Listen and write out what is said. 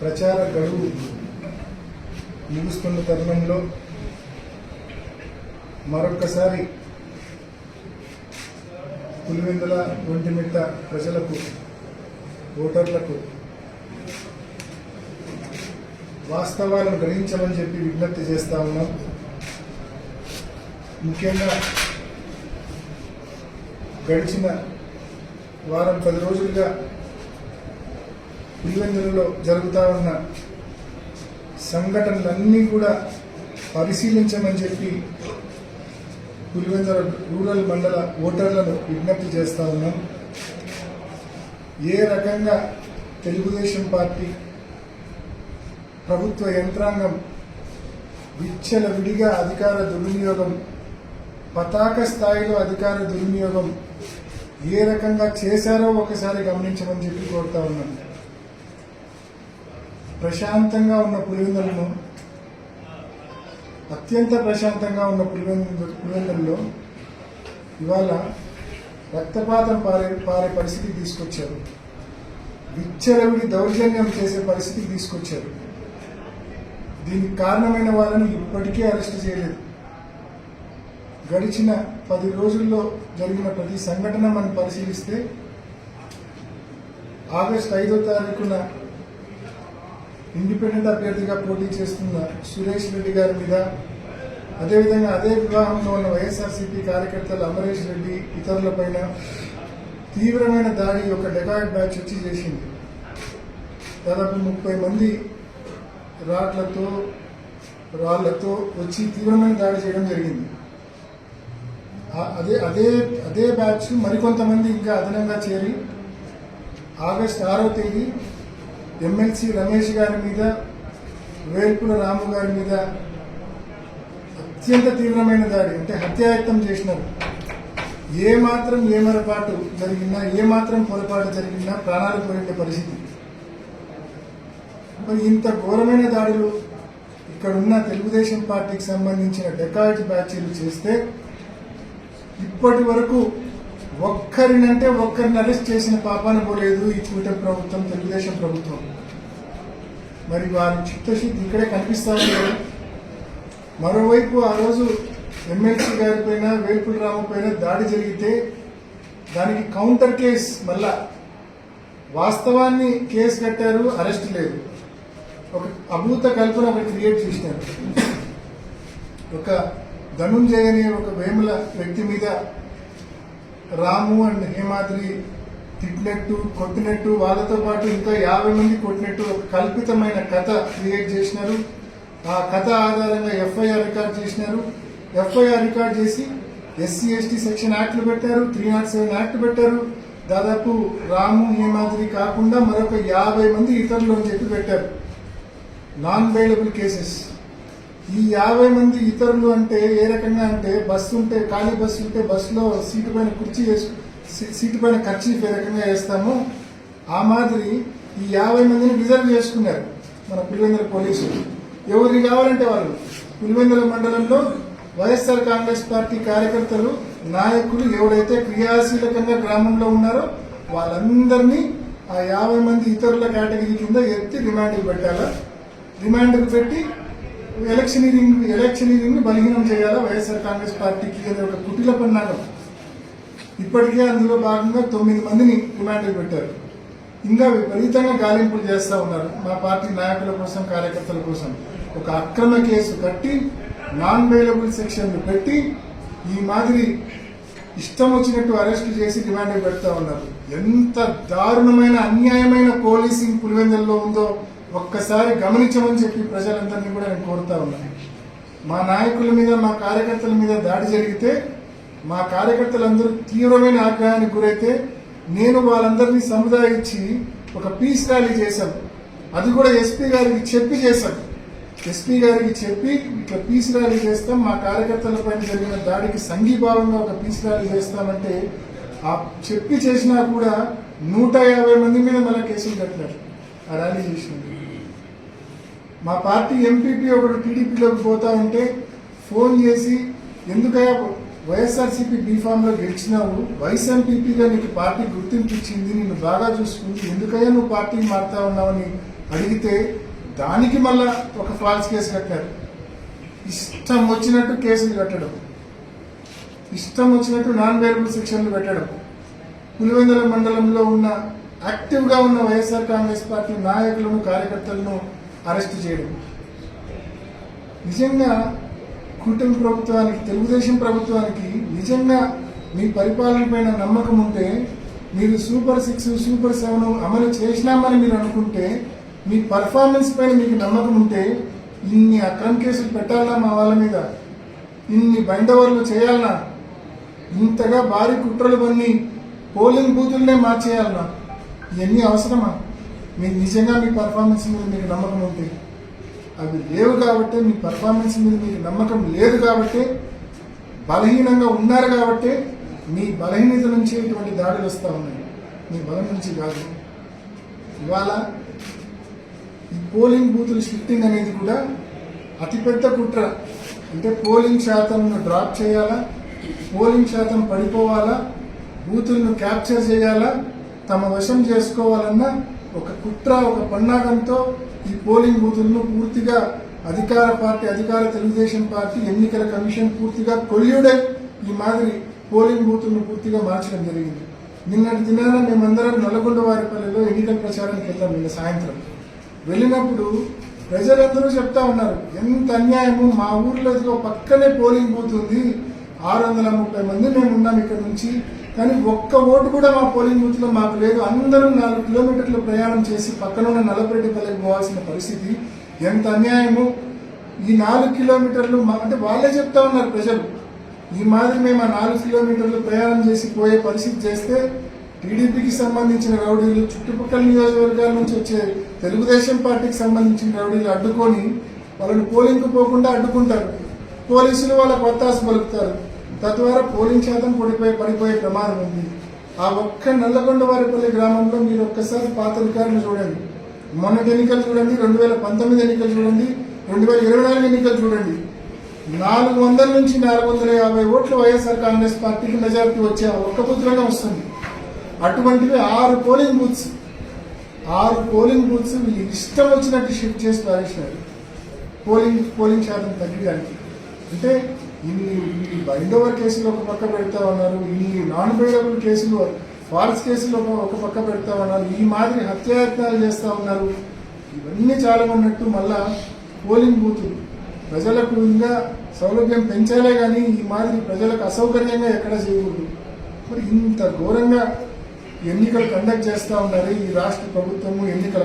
ప్రచార గడువు ముగుస్తున్న తరుణంలో మరొక్కసారి పులివెందుల ఒంటిమిట్ట ప్రజలకు ఓటర్లకు వాస్తవాలను గ్రహించమని చెప్పి విజ్ఞప్తి చేస్తా ఉన్నాం. ముఖ్యంగా గడిచిన వారం పది రోజులుగా పులివెందులలో జరుగుతూ ఉన్న సంఘటనలన్నీ కూడా పరిశీలించమని చెప్పి పులివెందుల రూరల్ మండల ఓటర్లను విజ్ఞప్తి చేస్తా ఉన్నాం. ఏ రకంగా తెలుగుదేశం పార్టీ ప్రభుత్వ యంత్రాంగం విచ్చల విడిగా అధికార దుర్వినియోగం పతాక స్థాయిలో అధికార దుర్వినియోగం ఏ రకంగా చేశారో ఒకసారి గమనించమని చెప్పి కోరుతా ఉన్నాం. ప్రశాంతంగా ఉన్న పులివెందులను అత్యంత ప్రశాంతంగా ఉన్న పులివెందు పులివెందుల్లో ఇవాళ రక్తపాతం పారే పారే పరిస్థితికి తీసుకొచ్చారు. విచ్చలవిడి దౌర్జన్యం చేసే పరిస్థితికి తీసుకొచ్చారు. దీనికి కారణమైన వాళ్ళని ఇప్పటికే అరెస్ట్ చేయలేదు. గడిచిన పది రోజుల్లో జరిగిన ప్రతి సంఘటన మనం పరిశీలిస్తే ఆగస్టు ఐదో తారీఖున ఇండిపెండెంట్ అభ్యర్థిగా పోటీ చేస్తున్న సురేష్ రెడ్డి గారి మీద అదేవిధంగా అదే వివాహంలో ఉన్న వైఎస్ఆర్సీపీ కార్యకర్తలు అమరేష్ రెడ్డి ఇతరులపైన తీవ్రమైన దాడి ఒక డెకాయిడ్ బ్యాచ్ వచ్చి చేసింది. దాదాపు ముప్పై మంది రాట్లతో రాళ్ళతో వచ్చి తీవ్రమైన దాడి చేయడం జరిగింది. అదే అదే అదే బ్యాచ్ మరికొంతమంది ఇంకా అదనంగా చేరి ఆగస్ట్ ఆరో తేదీ ఎమ్మెల్సీ రమేష్ గారి మీద వేల్పుల రాము గారి మీద అత్యంత తీవ్రమైన దాడి అంటే హత్యాయత్నం చేసినారు. ఏ మాత్రం ఏమరపాటు జరిగినా ఏ మాత్రం పొరపాటు జరిగినా ప్రాణాలు పోయే పరిస్థితి. మరి ఇంత ఘోరమైన దాడులు ఇక్కడున్న తెలుగుదేశం పార్టీకి సంబంధించిన డెకాయిట్ బ్యాచీలు చేస్తే ఇప్పటి వరకు ఒక్కరినంటే ఒక్కరిని అరెస్ట్ చేసిన పాపాన పోలేదు ఈ కూటమి ప్రభుత్వం తెలుగుదేశం ప్రభుత్వం. మరి వారి చిత్తశుద్ధి ఇక్కడే కనిపిస్తారు మరోవైపు ఆ రోజు ఎమ్మెల్సీ గారి పైన వేల్పుల రామ పైన దాడి జరిగితే దానికి కౌంటర్ కేస్ మళ్ళా. వాస్తవాన్ని కేసు కట్టారు అరెస్ట్ లేదు. ఒక అభూత కల్పన ఒకటి క్రియేట్ చేసినారు. ఒక ధనుంజయ అనే ఒక వేముల వ్యక్తి మీద రాము అండ్ హేమాద్రి తిట్టినట్టు కొట్టినట్టు వాళ్ళతో పాటు ఇంకా యాభై మంది కొట్టినట్టు ఒక కల్పితమైన కథ క్రియేట్ చేసినారు. ఆ కథ ఆధారంగా ఎఫ్ఐఆర్ రికార్డ్ చేసినారు. ఎఫ్ఐఆర్ రికార్డ్ చేసి ఎస్సీ ఎస్టీ సెక్షన్ యాక్ట్లు పెట్టారు. త్రీ నాట్ సెవెన్ యాక్ట్ పెట్టారు. దాదాపు రాము హేమాద్రి కాకుండా మరొక యాభై మంది ఇతరులు అని చెప్పి పెట్టారు. నాన్ బెయిలబుల్ కేసెస్ ఈ యాభై మంది ఇతరులు అంటే ఏ రకంగా అంటే బస్సు ఉంటే ఖాళీ బస్సు ఉంటే బస్సులో సీటు పైన కుర్చీ వేసు సీటు పైన ఖర్చు ఏ రకంగా వేస్తాము ఆ మాదిరి ఈ యాభై మందిని రిజర్వ్ చేసుకున్నారు మన పులివెందుల పోలీసులు. ఎవరికి కావాలంటే వాళ్ళు. పులివెందుల మండలంలో వైఎస్ఆర్ కాంగ్రెస్ పార్టీ కార్యకర్తలు నాయకులు ఎవరైతే క్రియాశీలకంగా గ్రామంలో ఉన్నారో వాళ్ళందరినీ ఆ యాభై మంది ఇతరుల కేటగిరీ కింద ఎత్తి రిమాండ్కి పెట్టాలా? రిమాండ్కి పెట్టి ఎలక్షనీరింగ్ ఎలక్షనీరింగ్ బలహీనం చేయాలా వైఎస్ఆర్ కాంగ్రెస్ పార్టీకి అది ఒక కుటిల పన్నాగం. ఇప్పటికే అందులో భాగంగా తొమ్మిది మందిని రిమాండ్కి పెట్టారు. ఇంకా విపరీతంగా గాలింపులు చేస్తూ ఉన్నారు. మా పార్టీ నాయకుల కోసం కార్యకర్తల కోసం. ఒక అక్రమ కేసు కట్టి నాన్ అవైలబుల్ సెక్షన్లు పెట్టి ఈ మాదిరి ఇష్టం వచ్చినట్టు అరెస్ట్ చేసి డిమాండ్ పెడతా ఉన్నారు. ఎంత దారుణమైన అన్యాయమైన పోలీసింగ్ పులివెందుల్లో ఉందో ఒక్కసారి గమనించమని చెప్పి ప్రజలందరినీ కూడా నేను కోరుతా ఉన్నాను మా నాయకుల మీద మా కార్యకర్తల మీద దాడి జరిగితే మా కార్యకర్తలందరూ తీవ్రమైన ఆగ్రహానికి గురైతే నేను వాళ్ళందరినీ సముదాయించి ఒక పీస్ ర్యాలీ చేశాను అది కూడా ఎస్పీ గారికి చెప్పి చేశాను ఎస్పీ గారికి చెప్పి ఇట్లా పీస్ ర్యాలీ చేస్తాం. మా కార్యకర్తల పైన జరిగిన దాడికి సంఘీభావంగా ఒక పీస్ ర్యాలీ చేస్తామంటే ఆ చెప్పి చేసినా కూడా నూట యాభై మంది మీద మళ్ళీ కేసులు కట్టినారు. ర్యాలీ చేసింది. మా పార్టీ ఎంపీపీ ఒకడు టీడీపీలోకి పోతా ఉంటే ఫోన్ చేసి ఎందుకయ్యా వైఎస్ఆర్సీపీ బీఫామ్లో గెలిచినావు వైస్ ఎంపీపీగా నీకు పార్టీ గుర్తింపు ఇచ్చింది నిన్ను బాగా చూసుకుంది ఎందుకయ్యా నువ్వు పార్టీ మారుతా ఉన్నావని అడిగితే దానికి మళ్ళా ఒక ఫాల్స్ కేసు కట్టారు. ఇష్టం వచ్చినట్టు కేసులు కట్టడం. ఇష్టం వచ్చినట్టు నాన్ వేరబుల్ సెక్షన్లు పెట్టడం. పులివెందుల మండలంలో ఉన్న యాక్టివ్గా ఉన్న వైఎస్ఆర్ కాంగ్రెస్ పార్టీ నాయకులను కార్యకర్తలను అరెస్ట్ చేయడం. నిజంగా కూటమి ప్రభుత్వానికి తెలుగుదేశం ప్రభుత్వానికి నిజంగా మీ పరిపాలన పైన నమ్మకం ఉంటే మీరు సూపర్ సిక్స్ సూపర్ సెవెన్ అమలు చేసినామని మీరు అనుకుంటే మీ పర్ఫార్మెన్స్ పైన మీకు నమ్మకం ఉంటే ఇన్ని అక్రమ కేసులు పెట్టాలా మా వాళ్ళ మీద? ఇన్ని బైండవర్లు చేయాలనా? ఇంతగా భారీ కుట్రలు పన్ని పోలింగ్ బూతులనే మార్చేయాలనా? ఇవన్నీ అవసరమా? మీరు నిజంగా మీ పర్ఫార్మెన్స్ మీద మీకు నమ్మకం ఉంటే? అవి లేవు కాబట్టి మీ పర్ఫార్మెన్స్ మీద మీకు నమ్మకం లేదు కాబట్టి బలహీనంగా ఉన్నారు కాబట్టి మీ బలహీనత నుంచి ఇటువంటి దాడులు వస్తూ ఉన్నాయి. మీ బలం నుంచి కాదు. ఇవాళ ఈ పోలింగ్ బూతులు షిఫ్టింగ్ అనేది కూడా అతిపెద్ద కుట్ర. అంటే పోలింగ్ శాతంను డ్రాప్ చేయాలా? పోలింగ్ శాతం పడిపోవాలా? బూతులను క్యాప్చర్ చేయాలా? తమ వశం చేసుకోవాలన్న ఒక కుట్ర ఒక పన్నాగంతో ఈ పోలింగ్ బూతులను పూర్తిగా అధికార పార్టీ అధికార తెలుగుదేశం పార్టీ ఎన్నికల కమిషన్ పూర్తిగా కొల్యుడై ఈ మాదిరి పోలింగ్ బూతులను పూర్తిగా మార్చడం జరిగింది. నిన్నటి దినాన మేమందరం నల్గొండ వారిపల్లిలో ఎన్నికల ప్రచారానికి వెళ్ళాం నిన్న సాయంత్రం. వెళ్ళినప్పుడు ప్రజలందరూ చెప్తా ఉన్నారు ఎంత అన్యాయము మా ఊర్లో ఇదిగో పక్కనే పోలింగ్ బూత్ ఉంది ఆరు వందల ముప్పై మంది మేము ఉన్నాం ఇక్కడ నుంచి కానీ ఒక్క ఓటు కూడా మా పోలింగ్ బూత్లో మాకు లేదు. అందరం నాలుగు కిలోమీటర్లు ప్రయాణం చేసి పక్కన ఉన్న నల్లపరెడ్డిపల్లికి పోవాల్సిన పరిస్థితి ఎంత అన్యాయము. ఈ నాలుగు కిలోమీటర్లు మా- అంటే వాళ్ళే చెప్తా ఉన్నారు ప్రజలు. ఈ మాదిరి మేము ఆ నాలుగు కిలోమీటర్లు ప్రయాణం చేసి పోయే పరిస్థితి చేస్తే టీడీపీకి సంబంధించిన రౌడీలు చుట్టుపక్కల నియోజకవర్గాల నుంచి వచ్చే తెలుగుదేశం పార్టీకి సంబంధించిన రౌడీలు అడ్డుకొని వాళ్ళని పోలింగ్కు పోకుండా అడ్డుకుంటారు. పోలీసులు వాళ్ళకు వత్తాసు పలుకుతారు. తద్వారా పోలింగ్ శాతం పడిపోయే పడిపోయే ప్రమాదం ఉంది. ఆ ఒక్క నల్లగొండవారిపల్లి గ్రామంలో మీరు ఒక్కసారి పాత రికార్డులు చూడండి. మొన్నటి ఎన్నికలు చూడండి రెండు వేల పంతొమ్మిది ఎన్నికలు చూడండి రెండు వేల ఇరవై నాలుగు ఎన్నికలు చూడండి. నాలుగు వందల నుంచి నాలుగు వందల యాభై ఓట్లు వైఎస్ఆర్ కాంగ్రెస్ పార్టీకి మెజారిటీ వచ్చే ఆ ఒక్క బూత్లోనే వస్తుంది. అటువంటివి ఆరు పోలింగ్ బూత్స్. ఆరు పోలింగ్ బూత్స్ వీళ్ళు ఇష్టం వచ్చినట్టు షిఫ్ట్ చేసి పారేసినారు. పోలింగ్ పోలింగ్ శాతం తగ్గడానికి అంటే ఇన్ని ఇన్ని బైండ్ కేసులు ఒక పక్క పెడతా ఉన్నారు ఈ నాన్ బైండబుల్ కేసులు ఫాల్స్ కేసులు ఒక పక్క పెడతా ఉన్నారు ఈ మాదిరి హత్యాయత్నాలు చేస్తూ ఉన్నారు. ఇవన్నీ చాలా ఉన్నట్టు మళ్ళా పోలింగ్ బూతులు ప్రజలకు ఇంకా సౌలభ్యం పెంచాలే కానీ ఈ మాదిరి ప్రజలకు అసౌకర్యంగా ఎక్కడ చేయకూడదు. మరి ఇంత ఘోరంగా ఎన్నికలు కండక్ట్ చేస్తూ ఉన్నారు ఈ రాష్ట్ర ప్రభుత్వము ఎన్నికల